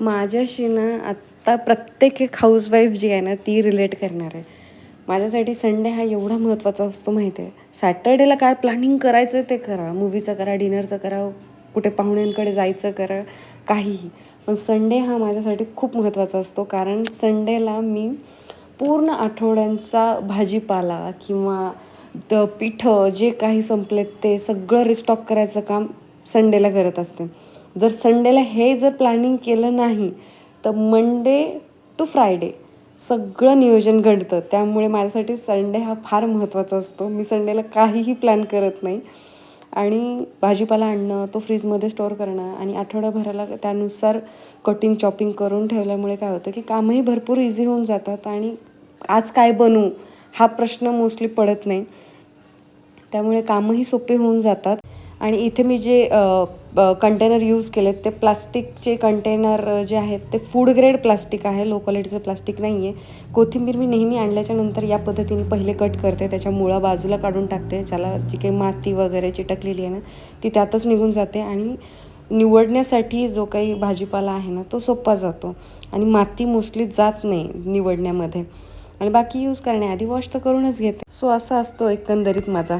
माझ्याशी ना आत्ता प्रत्येक एक हाऊसवाईफ जी आहे ना ती रिलेट करणार आहे. माझ्यासाठी संडे हा एवढा महत्त्वाचा असतो माहिती आहे. सॅटर्डेला काय प्लॅनिंग करायचं ते करा. मूवीचं करा डिनरचं करा कुठे पाहुण्यांकडे जायचं करा काहीही. पण संडे हा माझ्यासाठी खूप महत्त्वाचा असतो. कारण संडेला मी पूर्ण आठवड्यांचा भाजीपाला किंवा द पिठं जे काही संपलेत ते सगळं रिस्टॉक करायचं काम संडेला करत असते. जर संडेला हे जर प्लॅनिंग केलं नाही तर मंडे टू फ्रायडे सगळं नियोजन घडतं. त्यामुळे माझ्यासाठी संडे हा फार महत्त्वाचा असतो. मी संडेला काहीही प्लॅन करत नाही. आणि भाजीपाला आणणं तो फ्रीजमध्ये स्टोअर करणं आणि आठवड्याभराला त्यानुसार कटिंग चॉपिंग करून ठेवल्यामुळे काय होतं की कामही भरपूर इझी होऊन जातात आणि आज काय बनवू हा प्रश्न मोस्टली पडत नाही. त्यामुळे कामही सोपे होऊन जातात. आणि इथे मी जे कंटेनर यूज केलेत. ते प्लास्टिकचे कंटेनर जे आहेत ते फूड ग्रेड प्लास्टिक आहे. लो क्वालिटीचं प्लास्टिक नाही आहे कोथिंबीर मी नेहमी आणल्याच्या नंतर या पद्धतीने पहिले कट करते. त्याच्या मुळा बाजूला काढून टाकते. ज्याला जी काही माती वगैरे चिटकलेली आहे ना ती त्यातच निघून जाते आणि निवडण्यासाठी जो काही भाजीपाला आहे ना तो सोपा जातो. आणि माती मोस्टली जात नाही निवडण्यामध्ये. आणि बाकी यूज करण्याआधी वॉश तर करूनच घेते. सो असा असतो एकंदरीत माझा